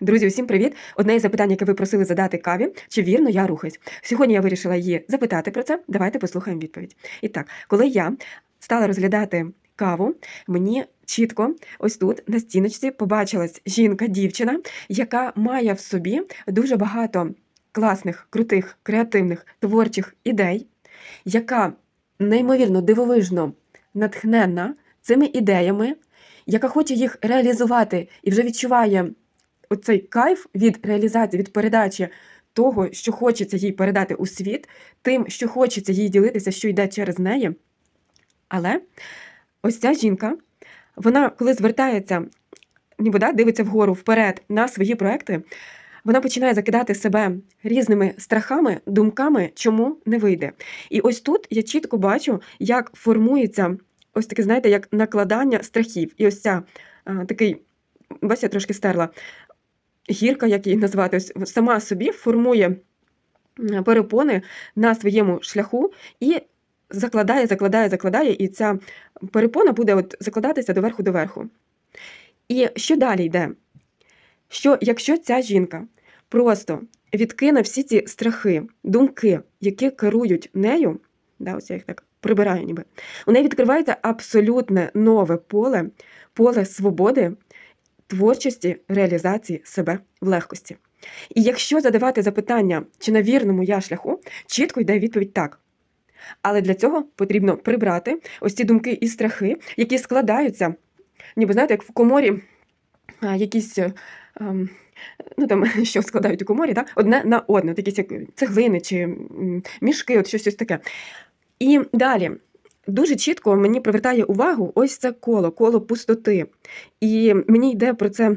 Друзі, усім привіт! Одне із запитань, яке ви просили задати каві, чи вірно я рухаюсь. Сьогодні я вирішила її запитати про це. Давайте послухаємо відповідь. І так, коли я стала розглядати каву, мені чітко ось тут на стіночці побачилась жінка, дівчина, яка має в собі дуже багато класних, крутих, креативних, творчих ідей, яка неймовірно дивовижно натхненна цими ідеями, яка хоче їх реалізувати і вже відчуває оцей кайф від реалізації, від передачі того, що хочеться їй передати у світ, тим, що хочеться їй ділитися, що йде через неї. Але ось ця жінка, вона, коли звертається, ніби да, дивиться вгору вперед на свої проекти, вона починає закидати себе різними страхами, думками, чому не вийде. І ось тут я чітко бачу, як формується ось таке, знаєте, як накладання страхів. І ось ця а, такий, бачите, я трошки стерла, гірка, як її назвати, сама собі формує перепони на своєму шляху і закладає, закладає, закладає, і ця перепона буде от закладатися доверху доверху. І що далі йде? Що якщо ця жінка просто відкине всі ці страхи, думки, які керують нею, да, ось я їх так прибираю ніби, у неї відкривається абсолютне нове поле, поле свободи, творчості, реалізації себе в легкості. І якщо задавати запитання, чи на вірному я шляху, чітко йде відповідь так. Але для цього потрібно прибрати ось ці думки і страхи, які складаються, ніби знаєте, як в коморі якісь. е, ем, Ну, там, що складають у коморі, так? одне на одне, от якісь як цеглини чи мішки, от щось, щось таке. І далі дуже чітко мені привертає увагу ось це коло, коло пустоти. І мені йде про це,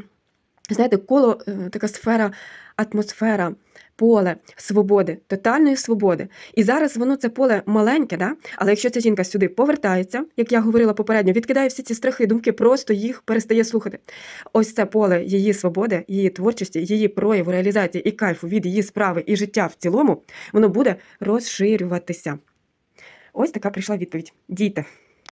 знаєте, коло, е, така сфера, атмосфера, поле свободи, тотальної свободи. І зараз воно це поле маленьке, да? але якщо ця жінка сюди повертається, як я говорила попередньо, відкидає всі ці страхи, думки, просто їх перестає слухати. Ось це поле її свободи, її творчості, її прояву, реалізації і кайфу від її справи і життя в цілому, воно буде розширюватися. Ось така прийшла відповідь. Дійте.